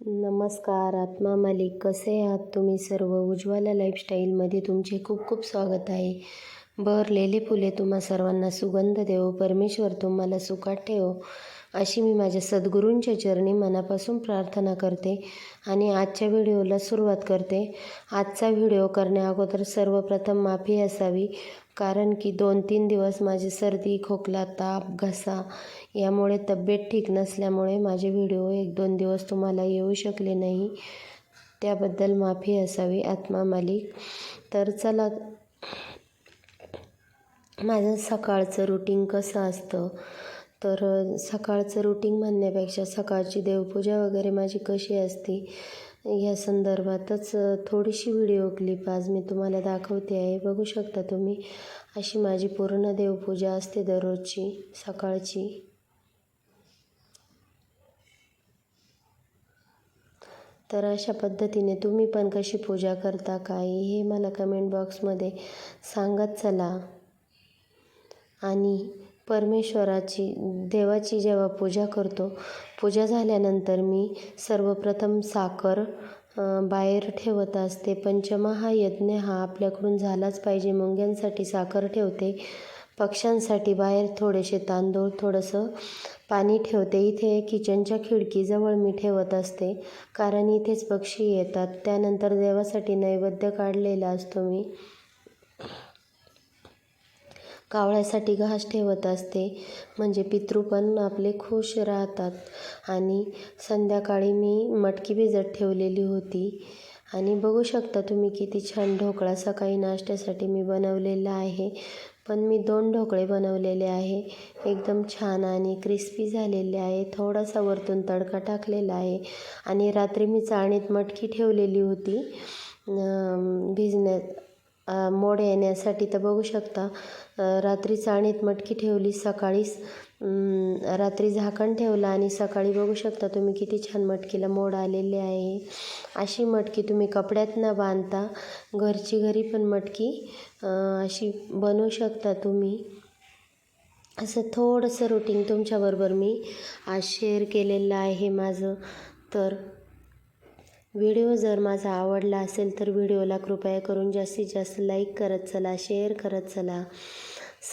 नमस्कार आत्मा मालिक. कसे आहात तुम्ही सर्व? उज्ज्वला लाईफस्टाईलमध्ये तुमचे खूप खूप स्वागत आहे. बहरलेली फुले तुम्हा सर्वांना सुगंध देव परमेश्वर तुम्हाला सुखात ठेवो. अशी मी माझ्या सद्गुरूंच्या चरणी मनापासून प्रार्थना करते आणि आजच्या व्हिडिओला सुरुवात करते. आजचा व्हिडिओ करण्या अगोदर सर्वप्रथम माफी असावी कारण की दोन तीन दिवस माझी सर्दी खोकला ताप घसा यामुळे तब्येत ठीक नसल्यामुळे माझे व्हिडिओ एक दोन दिवस तुम्हाला येऊ शकले नाही. त्याबद्दल माफी असावी आत्मा मालिक. तर चला माझं सकाळचं रुटीन कसं असतं? तर सकाळचं रुटीन म्हणण्यापेक्षा सकाळची देवपूजा वगैरे माझी कशी असते या संदर्भातच थोडीशी व्हिडिओ क्लिप आज मी तुम्हाला दाखवते आहे. बघू शकता तुम्ही अशी माझी पूर्ण देवपूजा असते दररोजची सकाळची. तर अशा पद्धतीने तुम्ही पण कशी पूजा करता काय हे मला कमेंट बॉक्समध्ये सांगत चला. आणि परमेश्वराची देवाची जेव्हा पूजा करतो पूजा झाल्यानंतर मी सर्वप्रथम साखर बाहेर ठेवत असते. पंचमहायज्ञ हा आपल्याकडून झालाच पाहिजे. मुंग्यांसाठी साखर ठेवते पक्ष्यांसाठी बाहेर थोडेसे तांदूळ थोडंसं पाणी ठेवते. इथे किचनच्या खिडकीजवळ मी ठेवत असते कारण इथेच पक्षी येतात. त्यानंतर देवासाठी नैवेद्य काढलेला असतो मी. कावळ्यासाठी घास ठेवत असते. म्हणजे पितृ पण आपले खुश राहतात. आणि संध्याकाळी मी मटकी भिजत ठेवलेली होती. आणि बघू शकता तुम्ही किती छान ढोकळा सकाळी नाश्त्यासाठी मी बनवलेला आहे. पण मी दोन ढोकळे बनवलेले आहे. एकदम छान आणि क्रिस्पी झालेले आहे. थोडासा वरतून तडका टाकलेला आहे. आणि रात्री मी चाळणीत मटकी ठेवलेली होती. भिजण्यात. मोड येण्यासाठी तर बघू शकता. रात्री चाळणीत मटकी ठेवली सकाळीच रात्री झाकण ठेवलं आणि सकाळी बघू शकता तुम्ही किती छान मटकीला मोड आलेले आहे. अशी मटकी तुम्ही कपड्यात न बांधता घरची घरी पण मटकी अशी बनवू शकता तुम्ही. असं थोडंसं रुटीन तुमच्याबरोबर मी आज शेअर केलेलं आहे माझं. तर व्हिडिओ जर माझा आवडला असेल तर व्हिडिओला कृपया करून जास्तीत जास्त लाईक करत चला शेअर करत चला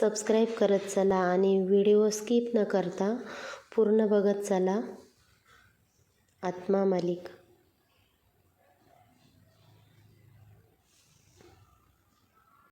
सबस्क्राईब करत चला आणि व्हिडिओ स्किप न करता पूर्ण बघत चला. आत्मा मालिक.